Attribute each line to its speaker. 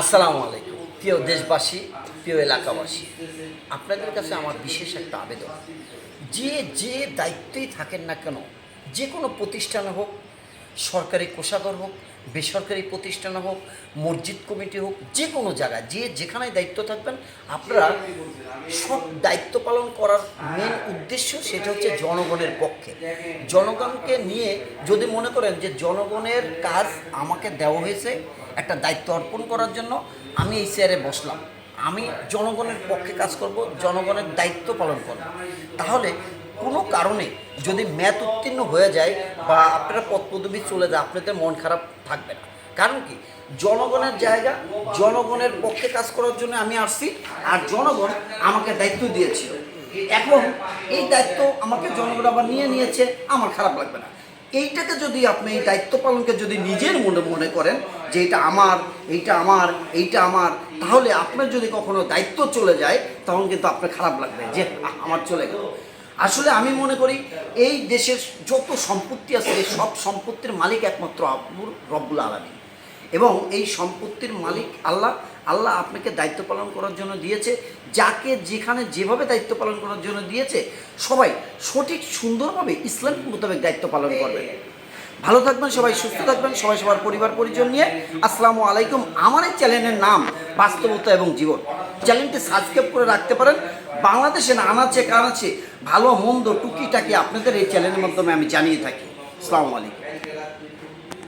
Speaker 1: আসসালামু আলাইকুম। প্রিয় দেশবাসী, প্রিয় এলাকাবাসী, আপনাদের কাছে আমার বিশেষ একটা আবেদন। যে যে দায়িত্বেই থাকেন না কেন, যে কোনো প্রতিষ্ঠান হোক সরকারি কোষাগার হোক, বেসরকারি প্রতিষ্ঠান হোক, মসজিদ কমিটি হোক, যে কোনো জায়গায়, যে যেখানে দায়িত্ব থাকবেন, আপনারা সব দায়িত্ব পালন করার মেন উদ্দেশ্য সেটা হচ্ছে জনগণের পক্ষে। জনগণকে নিয়ে যদি মনে করেন যে জনগণের কাজ আমাকে দেওয়া হয়েছে, একটা দায়িত্ব অর্পণ করার জন্য, আমি এই চেয়ারে বসলাম। আমি জনগণের পক্ষে কাজ করব, জনগণের দায়িত্ব পালন করব। তাহলে কোনো কারণে যদি ম্যাথ উত্তীর্ণ হয়ে যায় বা আপনারা পদ পদবি চলে যায় আপনাদের মন খারাপ থাকবে না। কারণ কি? জনগণের জায়গা, জনগণের পক্ষে কাজ করার জন্য আমি আসছি আর জনগণ আমাকে দায়িত্ব দিয়েছিল। এখন এই দায়িত্ব আমাকে জনগণ আবার নিয়ে নিয়েছে, আমার খারাপ লাগবে না। এইটাকে যদি আপনি এই দায়িত্ব পালনকে যদি নিজের মনে মনে করেন যে এটা আমার, এইটা আমার এইটা আমার, তাহলে আপনার যদি কখনো দায়িত্ব চলে যায়, তখন কিন্তু আপনার খারাপ লাগবে যে আমার চলে গেল। আসলে আমি মনে করি এই দেশের যত সম্পত্তি আছে, এই সব সম্পত্তির মালিক একমাত্র আব্বুর রব্বুল আলমী এবং এই সম্পত্তির মালিক আল্লাহ আল্লাহ আপনাকে দায়িত্ব পালন করার জন্য দিয়েছে, যাকে যেখানে যেভাবে দায়িত্ব পালন করার জন্য দিয়েছে, সবাই সঠিক, সুন্দরভাবে ইসলাম মোতাবেক দায়িত্ব পালন করবে। ভালো থাকবেন সবাই, সুস্থ থাকবেন, সবাই সবার পরিবার, পরিজন নিয়ে। আসসালামু আলাইকুম। আমার এই চ্যানেলের নাম বাস্তবতা এবং জীবন। চ্যানেলটি সাবস্ক্রাইব করে রাখতে পারেন। বাংলাদেশে না আনাচে কানাচে ভালো মন্দ টুকিটাকি আপনাদের এই চ্যানেলের মাধ্যমে আমি জানিয়ে থাকি। আসসালামু আলাইকুম।